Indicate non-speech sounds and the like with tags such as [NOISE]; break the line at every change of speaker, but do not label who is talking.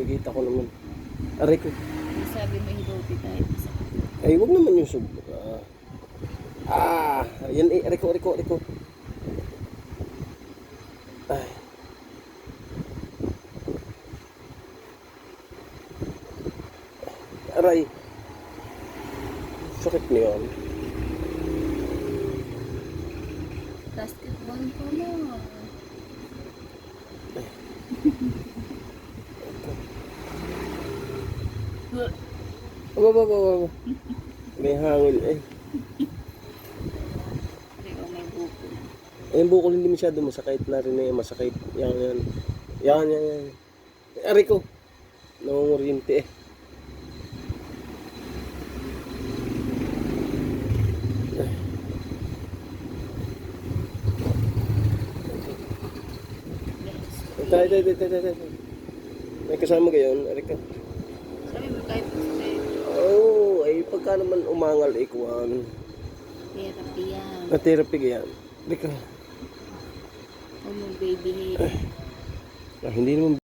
nakikita ko naman. Aray ko.
Sabi mo hibuti tayo.
Ay, wag naman yung sobra. Ah, yan eh, aray ko, aray ko, aray ko. Ay. Aray. Sakit na yun.
basketball ko mo. [LAUGHS]
Aba, aba, aba, aba. May hangin eh.
Ko may buko.
Eh, yung bukol hindi masyado masakit na rin eh, masakit. Yan, yan. Yan, yan, yan. Aray ko. Nangunguryente eh. Tayo, tayo, tayo, tayo, tayo. May kasama gayon, aray ka.
Sabi mo kahit
Oo, oh, ay pagka naman umangal eh, kuhan.
therapy yan.
Na therapy gayan. Aray ka.
O mo baby hair.
Ah, hindi naman